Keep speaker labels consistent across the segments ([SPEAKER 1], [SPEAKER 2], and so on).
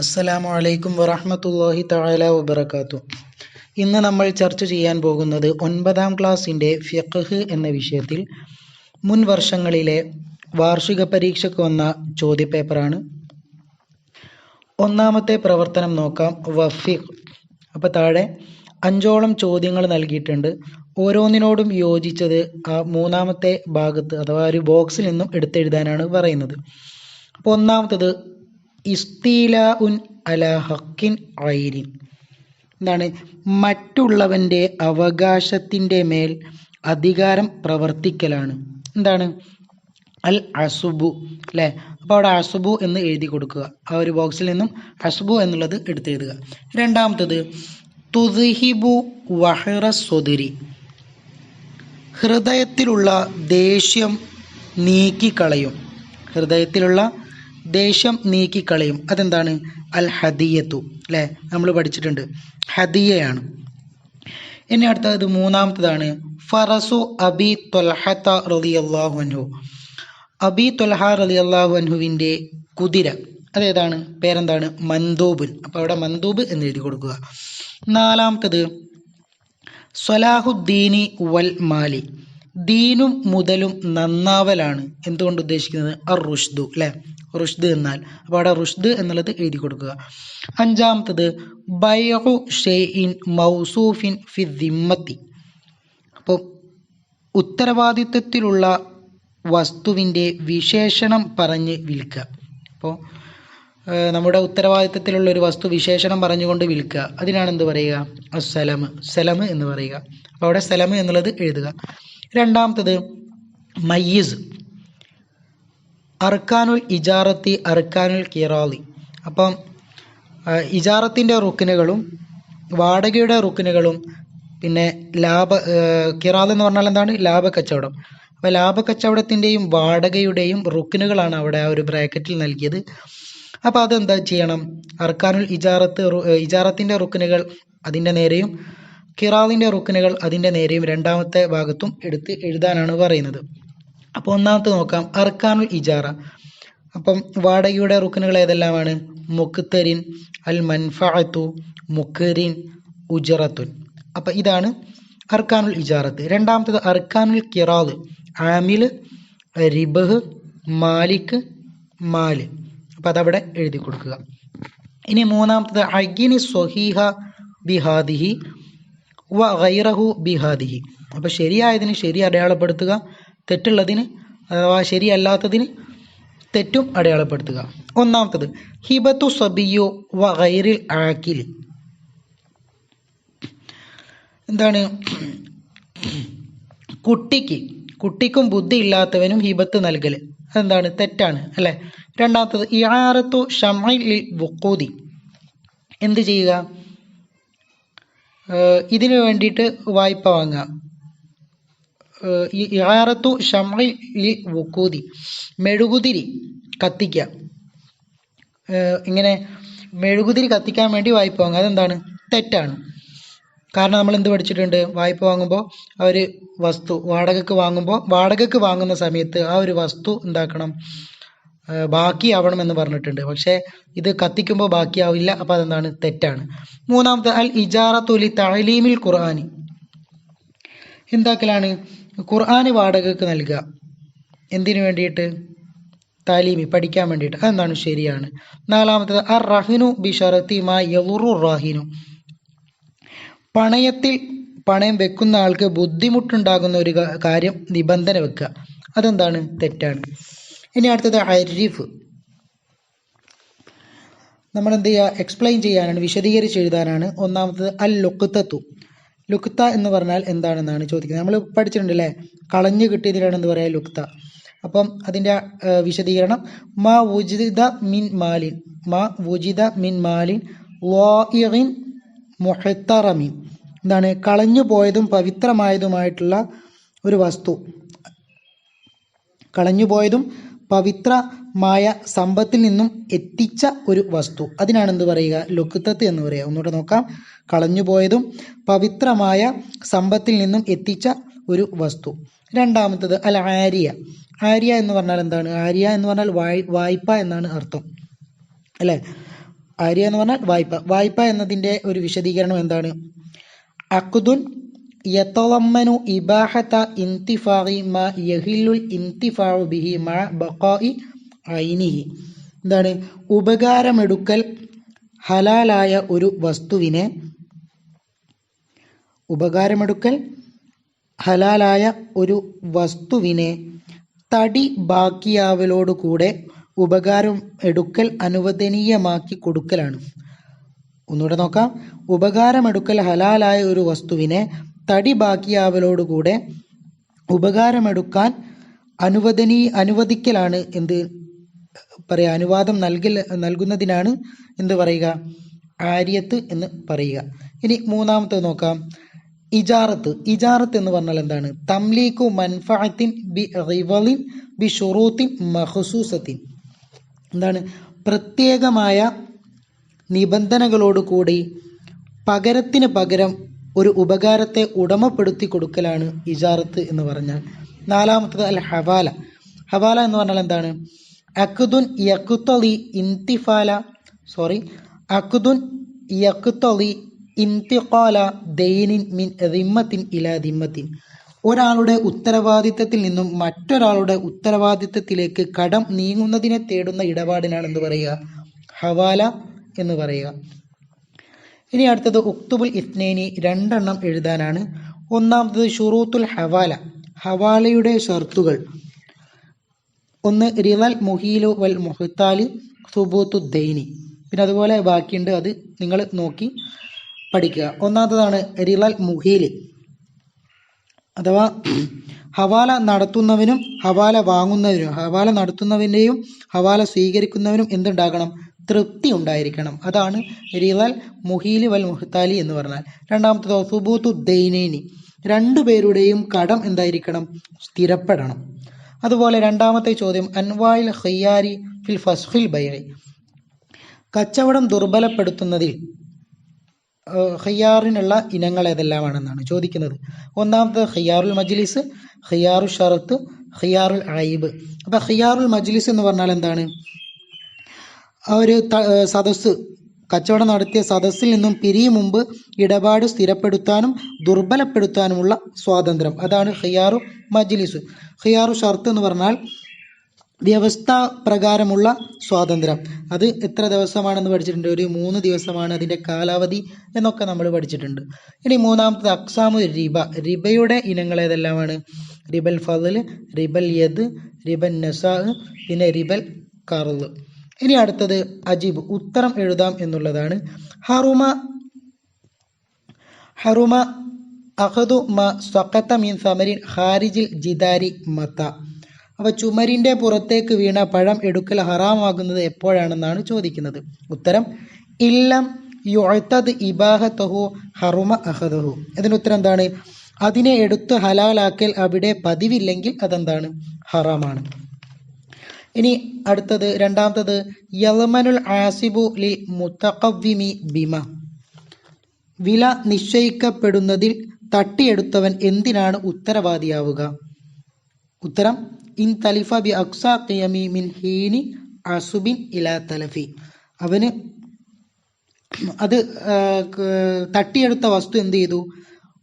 [SPEAKER 1] അസ്സലാമു അലൈക്കും വറഹമത്തല്ലാഹി തആല വബറകാതു ഇന്ന് നമ്മൾ ചർച്ച ചെയ്യാൻ പോകുന്നത് ഒൻപതാം ക്ലാസ്സിന്റെ ഫിഖ്ഹ് എന്ന വിഷയത്തിൽ മുൻ വർഷങ്ങളിലെ വാർഷിക പരീക്ഷയ്ക്ക് വന്ന ചോദ്യപേപ്പറാണ്. ഒന്നാമത്തെ പ്രവർത്തനം നോക്കാം വഫിഖ് അപ്പോൾ താഴെ അഞ്ചോളം ചോദ്യങ്ങൾ നൽകിയിട്ടുണ്ട്. ഓരോന്നിനോടും യോജിച്ചത് ആ മൂന്നാമത്തെ ഭാഗത്ത് അഥവാ ഒരു ബോക്സിൽ നിന്നും എടുത്തെഴുതാനാണ് പറയുന്നത്. അപ്പോൾ ഒന്നാമത്തത് ഇസ്തീല ഉൻ അല ഹക്കിൻ ഐരിൻ എന്താണ്? മറ്റുള്ളവന്റെ അവകാശത്തിന്റെ മേൽ അധികാരം പ്രവർത്തിക്കലാണ്. എന്താണ്? അൽ അസുബു അല്ലേ? അപ്പോൾ അവിടെ അസുബു എന്ന് എഴുതി കൊടുക്കുക. ആ ഒരു ബോക്സിൽ നിന്നും അസുബു എന്നുള്ളത് എടുത്തെഴുതുക. രണ്ടാമത്തത് തുസിഹിബു വഹറ സ്വതിരി. ഹൃദയത്തിലുള്ള ദേഷ്യം നീക്കിക്കളയും. ഹൃദയത്തിലുള്ള ദേഷ്യം നീക്കിക്കളയും. അതെന്താണ്? അൽ ഹദിയത്തു അല്ലേ? നമ്മൾ പഠിച്ചിട്ടുണ്ട്. ഹദിയയാണ്. ഇനി അടുത്തത് മൂന്നാമത്തതാണ്. ഫറസു അബി തൊൽഹത്ത റളിയല്ലാഹു അൻഹു. അബി തൊൽഹ റളിയല്ലാഹു അൻഹുവിന്റെ കുതിര. അതേതാണ് പേരെന്താണ്? മന്ദൂബുൻ. അപ്പോൾ അവിടെ മന്ദൂബ് എന്ന് എഴുതി കൊടുക്കുക. നാലാമത്തത് സ്വലാഹുദ്ദീനി വൽ മാലി. ദീനും മുതലും നന്നാവലാണ്. എന്തുകൊണ്ട് ഉദ്ദേശിക്കുന്നത്? അർ റുഷ്ദു അല്ലേ? റുഷ്ദ് എന്നാൽ. അപ്പോൾ അവിടെ റുഷ്ദ് എന്നുള്ളത് എഴുതി കൊടുക്കുക. അഞ്ചാമത്തത് ബൈഹു ഷെയ്ഇൻ മൗസൂഫിൻ ഫി ദിമ്മത്തി. അപ്പോൾ ഉത്തരവാദിത്വത്തിലുള്ള വസ്തുവിന്റെ വിശേഷണം പറഞ്ഞ് വിൽക്കുക. അപ്പോൾ നമ്മുടെ ഉത്തരവാദിത്തത്തിലുള്ള ഒരു വസ്തു വിശേഷണം പറഞ്ഞുകൊണ്ട് വിൽക്കുക. അതിനാണ് എന്ത് പറയുക? സലമ് സലമ് എന്ന് പറയുക. അപ്പോൾ അവിടെ സലമ് എന്നുള്ളത് എഴുതുക. രണ്ടാമത്തത് മയ്യിസ്. അർക്കാനുൽ ഇജാറത്തി അർക്കാനുൽ കിറാലി. അപ്പം ഇജാറത്തിന്റെ റുക്കിനുകളും വാടകയുടെ റുക്കിനുകളും പിന്നെ ലാഭ കിറാൽ എന്ന് പറഞ്ഞാൽ എന്താണ്? ലാഭ കച്ചവടം അപ്പോൾ ലാഭ കച്ചവടത്തിന്റെയും വാടകയുടെയും റുക്കിനുകളാണ് അവിടെ ആ ഒരു ബ്രാക്കറ്റിൽ നൽകിയത്. അപ്പോൾ അതെന്താ ചെയ്യണം? അർക്കാനുൽ ഇജാറത്ത് ഇജാറത്തിന്റെ റുക്കിനുകൾ അതിന്റെ നേരെയും കിറാലിന്റെ റുക്കിനുകൾ അതിന്റെ നേരെയും രണ്ടാമത്തെ ഭാഗത്തും എടുത്ത് എഴുതാനാണ് പറയുന്നത്. അപ്പോൾ ഒന്നാമത്തെ നോക്കാം. അർക്കാനുൽ ഇജാറ. അപ്പം വാടകയുടെ റുക്കിനുകൾ ഏതെല്ലാമാണ്? മുക്തരിൻ അൽ മൻഫഅത്തു മുക്കരിൻ ഉജറത്തുൻ. അപ്പം ഇതാണ് അർക്കാനുൽ ഇജാറത്ത്. രണ്ടാമത്തത് അർക്കാനുൽ കിറാദ് ആമിൽ റിബഹ് മാലിക് മാൽ. അപ്പം അതവിടെ എഴുതി കൊടുക്കുക. ഇനി മൂന്നാമത്തത് അഗിനി സ്വഹീഹ ബിഹാദിഹി. വ ഗൈറഹു ബിഹാദിഹി. അപ്പോൾ ശരിയായതിന് ശരി അടയാളപ്പെടുത്തുക തെറ്റുള്ളതിന് അഥവാ ശരിയല്ലാത്തതിന് തെറ്റും അടയാളപ്പെടുത്തുക. ഒന്നാമത്തത് ഹിബത്തു സബിയോ വ ഗൈറിൽ ആക്കിൽ. എന്താണ്? കുട്ടിക്ക് കുട്ടിക്കും ബുദ്ധി ഇല്ലാത്തവനും ഹിബത്ത് നൽകൽ. അതെന്താണ്? തെറ്റാണ് അല്ലേ? രണ്ടാമത്തത് ഇയാറത്തു ഷമൈൽ ബുക്കൂതി എന്ത് ചെയ്യുക? ഇതിനു വേണ്ടിയിട്ട് വായ്പ വാങ്ങുക. ഈ ഇഹാറത്തു ഷമി ഈ വുക്കൂതി മെഴുകുതിരി കത്തിക്കുക. ഇങ്ങനെ മെഴുകുതിരി കത്തിക്കാൻ വേണ്ടി വായ്പ വാങ്ങുക. അതെന്താണ്? തെറ്റാണ്. കാരണം നമ്മൾ എന്ത് പഠിച്ചിട്ടുണ്ട്? വായ്പ വാങ്ങുമ്പോൾ ആ ഒരു വസ്തു വാടകയ്ക്ക് വാങ്ങുമ്പോൾ വാടകയ്ക്ക് വാങ്ങുന്ന സമയത്ത് ആ ഒരു വസ്തു എന്താക്കണം? ബാക്കിയാവണം എന്ന് പറഞ്ഞിട്ടുണ്ട്. പക്ഷേ ഇത് കത്തിക്കുമ്പോൾ ബാക്കിയാവില്ല. അപ്പോൾ അതെന്താണ്? തെറ്റാണ്. മൂന്നാമത്തെ അൽ ഇജാറത്തുലി തഴലീമിൽ ഖുർആാനി. എന്താക്കലാണ്? ഖുർആാന് വാടകയ്ക്ക് നൽകുക എന്തിനു വേണ്ടിയിട്ട്? താലീമി പഠിക്കാൻ വേണ്ടിയിട്ട്. അതെന്താണ്? ശരിയാണ്. നാലാമത്തത് അർ റഹിനു മാ യലുറു റാഹിനു. പണയത്തിൽ പണയം വെക്കുന്ന ആൾക്ക് ബുദ്ധിമുട്ടുണ്ടാകുന്ന ഒരു കാര്യം നിബന്ധന വെക്കുക. അതെന്താണ്? തെറ്റാണ്. ഇനി അടുത്തത് അരിഫ്. നമ്മൾ എന്ത് ചെയ്യുക എക്സ്പ്ലെയിൻ ചെയ്യാനാണ് വിശദീകരിച്ച് എഴുതാനാണ്. ഒന്നാമത്തത് അൽ ലുക്കുത്തത്തു ലുക്ത എന്ന് പറഞ്ഞാൽ എന്താണെന്നാണ് ചോദിക്കുന്നത്. നമ്മൾ പഠിച്ചിട്ടുണ്ട് അല്ലേ കളഞ്ഞു കിട്ടിയതിനാണ് എന്ത് പറയുക ലുക്ത അപ്പം അതിന്റെ വിശദീകരണം. മാ വുജിദ മിൻ മാലിൻ. മാ വുജിദ മിൻ മാലിൻ വായിൻ മൊഹത്തറമിൻ. എന്താണ്? കളഞ്ഞു പോയതും പവിത്രമായതുമായിട്ടുള്ള ഒരു വസ്തു. കളഞ്ഞു പോയതും പവിത്രമായ സമ്പത്തിൽ നിന്നും എത്തിച്ച ഒരു വസ്തു. അതിനാണ് എന്ത് പറയുക? ലുക്കുത്തത്ത് എന്ന് പറയുക. ഒന്നുകൂടെ നോക്കാം. കളഞ്ഞു പോയതും പവിത്രമായ സമ്പത്തിൽ നിന്നും എത്തിച്ച ഒരു വസ്തു. രണ്ടാമത്തത് അല്ല ആര്യ ആര്യ എന്ന് പറഞ്ഞാൽ എന്താണ്? ആര്യ എന്ന് പറഞ്ഞാൽ വായ് വായ്പ എന്നാണ് അർത്ഥം. അല്ലേ? ആര്യ എന്ന് പറഞ്ഞാൽ വായ്പ. വായ്പ എന്നതിന്റെ ഒരു വിശദീകരണം എന്താണ്? അഖ്ദുൻ യതളമ്മനു ഇബാഹത ഇന്തിഫാഇ മാ യഹില്ലുൽ ഇൻതിഫാഉ ബിഹി മാ ബഖാഇ ഐനിഹി. എന്താണ്? ഉപകാരമെടുക്കൽ ഹലാലായ ഒരു വസ്തുവിനെ ഉപകാരമെടുക്കൽ ഹലാലായ ഒരു വസ്തുവിനെ തടി ബാക്കിയാവലോടുകൂടെ ഉപകാരം എടുക്കൽ അനുവദനീയമാക്കി കൊടുക്കലാണ്. ഒന്നുകൂടെ നോക്കാം. ഉപകാരമെടുക്കൽ ഹലാലായ ഒരു വസ്തുവിനെ തടി ബാക്കിയാവലോടുകൂടെ ഉപകാരമെടുക്കാൻ അനുവദനീ അനുവദിക്കലാണ് എന്ത് പറയുക അനുവാദം നൽകൽ നൽകുന്നതിനാണ് എന്ത് പറയുക ആര്യത്ത് എന്ന് പറയുക. ഇനി മൂന്നാമത്തെ നോക്കാം. ഇജാറത്ത്. ഇജാറത്ത് എന്ന് പറഞ്ഞാൽ എന്താണ്? തംലീഖു മൻഫഅത്തിൻ ബി റിവലിൻ ബി ഷുറൂത്തിൻ മഹസൂസത്തിൻ എന്താണ്? പ്രത്യേകമായ നിബന്ധനകളോട് കൂടി പകരത്തിന് പകരം ഒരു ഉപകാരത്തെ ഉടമപ്പെടുത്തി കൊടുക്കലാണ് ഇജാറത്ത് എന്ന് പറഞ്ഞാൽ. നാലാമത്തത് അൽ ഹവാല. ഹവാല എന്ന് പറഞ്ഞാൽ എന്താണ്? അക്ദുൻ യക്കുത്തളി ഇന്തിഫാല സോറി അക്ദുൻ യക്കുത്തളി ഇന്തിഖാല ദൈനിൻ മിൻ റിമ്മത്തിൻ ഇല ദിമ്മത്തിൻ. ഒരാളുടെ ഉത്തരവാദിത്തത്തിൽ നിന്നും മറ്റൊരാളുടെ ഉത്തരവാദിത്തത്തിലേക്ക് കടം നീങ്ങുന്നതിനെ തേടുന്ന ഇടപാടിനാണ് എന്ന് പറയുക. ഹവാല എന്ന് പറയുക. ഇനി അടുത്തത് ഉക്തുബുൽ ഇത്നേനി രണ്ടെണ്ണം എഴുതാനാണ്. ഒന്നാമത്തത് ഷുറൂത്തുൽ ഹവാല ഹവാലയുടെ ഷർത്തുകൾ. ഒന്ന് റിവൽ മുഹീലു വൽ മുഹത്താലി സുബൂത്തു ദൈനി. പിന്നെ അതുപോലെ ബാക്കിയുണ്ട് അത് നിങ്ങൾ നോക്കി പഠിക്കുക. ഒന്നാമത്തതാണ് റിവൽ മുഹീൽ അഥവാ ഹവാല നടത്തുന്നവനും ഹവാല വാങ്ങുന്നവനും ഹവാല നടത്തുന്നവന്റെയും ഹവാല സ്വീകരിക്കുന്നവനും എന്തുണ്ടാകണം? തൃപ്തി ഉണ്ടായിരിക്കണം. അതാണ് റിലൽ മുഹീൽ വൽ മുഹത്താലി എന്ന് പറഞ്ഞാൽ. രണ്ടാമത്തേതോ സുബൂത്തു ദൈനേനി. രണ്ടു പേരുടെയും കടം എന്തായിരിക്കണം? സ്ഥിരപ്പെടണം. അതുപോലെ രണ്ടാമത്തെ ചോദ്യം അൻവായിൽ ഹയ്യാരി ഫിൽ ഫസ്ഫിൽ ബൈറി കച്ചവടം ദുർബലപ്പെടുത്തുന്നതിൽ ഹയ്യാറിനുള്ള ഇനങ്ങൾ ഏതെല്ലാമാണെന്നാണ് ചോദിക്കുന്നത്. ഒന്നാമത് ഖയ്യാറുൽ മജ്ലിസ് ഖയ്യാറു ഷറത്ത് ഖയ്യാറുൽ അയബ് അപ്പൊ ഖയ്യാറുൽ മജ്ലിസ് എന്ന് പറഞ്ഞാൽ എന്താണ്? ഒരു സദസ്സ് കച്ചവടം നടത്തിയ സദസ്സിൽ നിന്നും പിരിയും മുമ്പ് ഇടപാട് സ്ഥിരപ്പെടുത്താനും ദുർബലപ്പെടുത്താനുമുള്ള സ്വാതന്ത്ര്യം. അതാണ് ഹിയാറു മജ്ലിസ്. ഹിയാറു ഷർത്ത് എന്ന് പറഞ്ഞാൽ വ്യവസ്ഥ പ്രകാരമുള്ള സ്വാതന്ത്ര്യം. അത് എത്ര ദിവസമാണെന്ന് പഠിച്ചിട്ടുണ്ട്? ഒരു മൂന്ന് ദിവസമാണ് അതിന്റെ കാലാവധി എന്നൊക്കെ നമ്മൾ പഠിച്ചിട്ടുണ്ട്. ഇനി മൂന്നാമത്തത് അക്സാമു റിബ. റിബയുടെ ഇനങ്ങൾ ഏതെല്ലാമാണ്? റിബൽ ഫതിൽ റിബൽ യദ് റിബൽ നസാഹ് പിന്നെ റിബൽ കർൾ. ഇനി അടുത്തത് അജീബ്. ഉത്തരം എഴുതാം എന്നുള്ളതാണ്. ഹറുമ ഹറുമ അഹദു മ സ്വക്കത്ത മീൻ സമരിൻ ഹാരിജിൽ ജിദാരി മത്ത അപ്പൊ ചുമരിന്റെ പുറത്തേക്ക് വീണ പഴം എടുക്കൽ ഹറാമാകുന്നത് എപ്പോഴാണെന്നാണ് ചോദിക്കുന്നത്. ഉത്തരം ഇല്ലം യുഴത്തത് ഇബാഹത്തഹു ഹറുമ അഹദഹു. ഉത്തരം എന്താണ്? അതിനെ എടുത്ത് ഹലാലാക്കൽ അവിടെ പതിവില്ലെങ്കിൽ അതെന്താണ്? ഹറാമാണ്. ഇനി അടുത്തത് രണ്ടാമത്തത് യലമനുൽ ആസിബു ലി മുത്തഖവ്വിമി ബിമ. വില നിശ്ചയിക്കപ്പെടുന്നതിൽ തട്ടിയെടുത്തവൻ എന്തിനാണ് ഉത്തരവാദിയാവുക? ഉത്തരം ഇൻ തലിഫ ബി അക്സ ഖിയമി മിൻ ഹീനി അസുബിൻ ഇലാ തലഫി. അവന് അത് തട്ടിയെടുത്ത വസ്തു എന്ത് ചെയ്തു?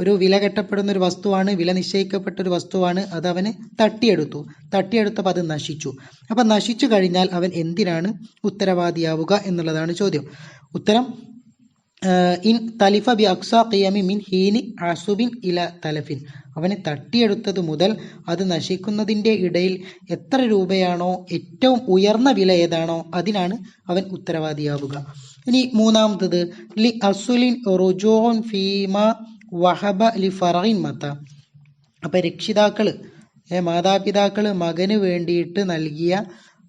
[SPEAKER 1] ഒരു വില കെട്ടപ്പെടുന്ന ഒരു വസ്തുവാണ് വില നിശ്ചയിക്കപ്പെട്ട ഒരു വസ്തുവാണ് അത് അവന് തട്ടിയെടുത്തു. തട്ടിയെടുത്തപ്പോൾ അത് നശിച്ചു. അപ്പൊ നശിച്ചു കഴിഞ്ഞാൽ അവൻ എന്തിനാണ് ഉത്തരവാദിയാവുക എന്നുള്ളതാണ് ചോദ്യം. ഉത്തരം ഇൻ തലിഫ ബി അക്സ ഖിയമി മിൻ ഹീനി അസുബിൻ ഇല തലഫിൻ. അവനെ തട്ടിയെടുത്തത് മുതൽ അത് നശിക്കുന്നതിന്റെ ഇടയിൽ എത്ര രൂപയാണോ ഏറ്റവും ഉയർന്ന വില ഏതാണോ അതിനാണ് അവൻ ഉത്തരവാദിയാവുക. ഇനി മൂന്നാമത്തത് ലി അസുലിൻ റുജോൻ ഫീമ വഹബ അലി ഫറീൻ മത്ത അപ്പം രക്ഷിതാക്കൾ മാതാപിതാക്കൾ മകന് വേണ്ടിയിട്ട് നൽകിയ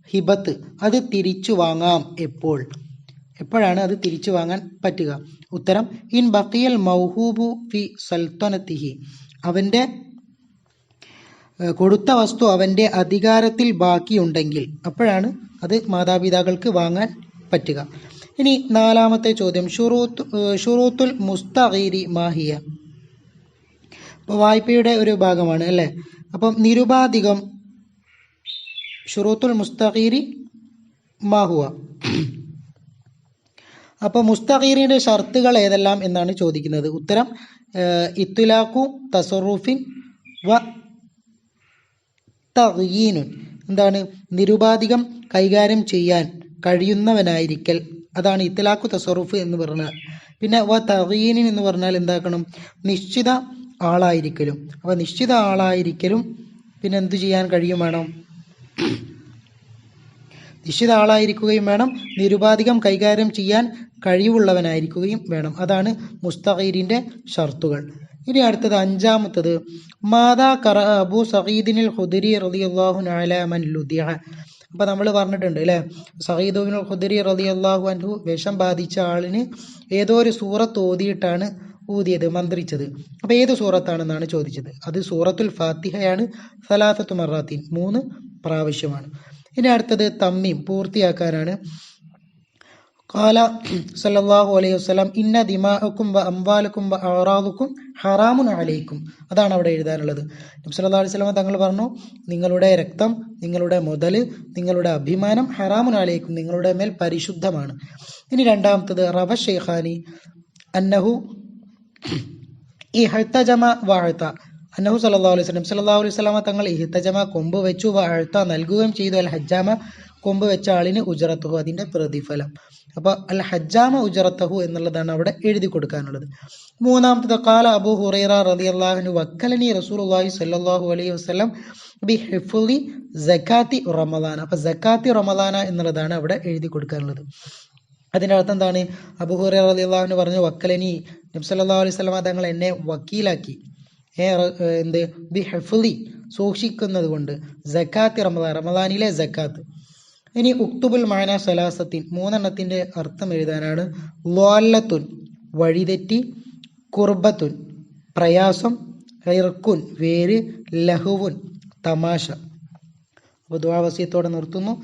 [SPEAKER 1] ഹിബത്ത് അത് തിരിച്ചു വാങ്ങാം എപ്പോൾ? എപ്പോഴാണ് അത് തിരിച്ചു വാങ്ങാൻ പറ്റുക? ഉത്തരം ഇൻ ബക്കിയൽ മൗഹൂബു ഫി സൽത്തനത്തിഹി അവന്റെ കൊടുത്ത വസ്തു അവന്റെ അധികാരത്തിൽ ബാക്കിയുണ്ടെങ്കിൽ അപ്പോഴാണ് അത് മാതാപിതാക്കൾക്ക് വാങ്ങാൻ പറ്റുക. ഇനി നാലാമത്തെ ചോദ്യം ഷുറൂത്ത് ഷുറൂത്തുൽ മുസ്തഗീരി മാഹിയ. അപ്പോൾ വായ്പയുടെ ഒരു ഭാഗമാണ് അല്ലേ? അപ്പം നിരുപാധികം ഷുറൂത്തുൽ മുസ്തഖീരി മാഹുവ അപ്പോൾ മുസ്തഖീറിന്റെ ഷർത്തുകൾ ഏതെല്ലാം എന്നാണ് ചോദിക്കുന്നത്? ഉത്തരം ഇത്തുലാഖു തസറുഫിൻ വ തഗീനുൻ എന്താണ്? നിരുപാധികം കൈകാര്യം ചെയ്യാൻ കഴിയുന്നവനായിരിക്കൽ. അതാണ് ഇത്തലാഖു തസറുഫ് എന്ന് പറഞ്ഞാൽ. പിന്നെ വ തഗീനിൻ എന്ന് പറഞ്ഞാൽ എന്താക്കണം? നിശ്ചിത ആളായിരിക്കലും. അപ്പോൾ നിശ്ചിത ആളായിരിക്കലും പിന്നെ എന്തു ചെയ്യാൻ കഴിയും വേണം? നിശ്ചിത ആളായിരിക്കുകയും വേണം. നിരുപാധികം കൈകാര്യം ചെയ്യാൻ കഴിവുള്ളവനായിരിക്കുകയും വേണം. അതാണ് മുസ്തഖീരിന്റെ ഷർത്തുകൾ. ഇനി അടുത്തത് അഞ്ചാമത്തത്. മാതാ കറ അബു സഹീദിനിൽ ഹുദരി റതി അള്ളാഹു നാലാമൻ ലുദിയ അപ്പോൾ നമ്മൾ പറഞ്ഞിട്ടുണ്ട് അല്ലേ? സഹീദുബിനുൽ ഹുദരി റളിയല്ലാഹു അൻഹു വിഷം ബാധിച്ച ആളിന് ഏതോ ഒരു സൂറത്ത് ഓതിയിട്ടാണ് ഊതിയത് മന്ത്രിച്ചത്. അപ്പോൾ ഏത് സൂറത്താണെന്നാണ് ചോദിച്ചത്. അത് സൂറത്തുൽ ഫാത്തിഹയാണ്. സലാസത്തു മറാത്തിൻ. മൂന്ന് പ്രാവശ്യമാണ്. ഇനി അടുത്തത് തമ്മീം പൂർത്തിയാക്കാനാണ്. കാല സല്ലല്ലാഹു അലൈഹി വസല്ലം ഇന്ന ദിമാക്കും വ അംവാലക്കും വ നാലേക്കും ഹറാമുൻ അലൈക്കും അതാണ് അവിടെ എഴുതാനുള്ളത്. നബി സല്ലല്ലാഹു അലൈഹി വസല്ലം തങ്ങൾ പറഞ്ഞു നിങ്ങളുടെ രക്തം നിങ്ങളുടെ മുതൽ നിങ്ങളുടെ അഭിമാനം ഹറാമുൻ അലൈക്കും നിങ്ങളുടെ മേൽ പരിശുദ്ധമാണ്. ഇനി രണ്ടാമത്തത് റബ ഷെയ്ഖാനി അന്നഹു ഇഹ്തജമ വാഴ്ത്ത. അന്നഹു സല്ലല്ലാഹു അലൈഹി സ്വലം സല്ലല്ലാഹു അലൈഹി സ്വലാമ തങ്ങൾ ഇഹ്തജമ കൊമ്പ് വെച്ചു വാഴ്ത്ത നൽകുകയും ചെയ്തു. അൽ ഹജ്ജാമ കൊമ്പ് വെച്ച ആളിന് ഉജറത്തുഹു അതിന്റെ പ്രതിഫലം. അപ്പോൾ അൽ ഹജ്ജാമ ഉജറത്തഹു എന്നുള്ളതാണ് അവിടെ എഴുതി കൊടുക്കാനുള്ളത്. മൂന്നാമത്തത് കാല അബു ഹുറൈറ റതി അള്ളാഹുനു വക്കലനി റസൂലുള്ളാഹി സ്വല്ലല്ലാഹു അലൈഹി വസല്ലം ബി ഹിഫുലി ജക്കാത്തി റമദാന. അപ്പോൾ ജക്കാത്തി റമദാന എന്നുള്ളതാണ് അവിടെ എഴുതി കൊടുക്കാനുള്ളത്. അതിന്റെ അർത്ഥം എന്താണ് അബുഹുറ റളിയല്ലാഹു പറഞ്ഞു വക്കലനി നബി സല്ലല്ലാഹു അലൈഹി സ്വലാമ തങ്ങൾ എന്നെ വക്കീലാക്കി. ഏ എന്ത്? ബി ഹെഫുലി സൂക്ഷിക്കുന്നത് കൊണ്ട്. ജക്കാത്ത് റമദാൻ റമദാനിലെ ജക്കാത്ത് ഇനി ഉക്തുബുൽ മാന സലാസത്തിൻ മൂന്നെണ്ണത്തിന്റെ അർത്ഥം എഴുതാനാണ്. ലോല്ലത്തുൻ വഴിതെറ്റി. കുർബത്തുൻ പ്രയാസം. ഇർക്കുൻ വേര്. ലഹുവുൻ തമാശ. അപ്പോൾ ദ്വാവസ്യത്തോടെ നിർത്തുന്നു.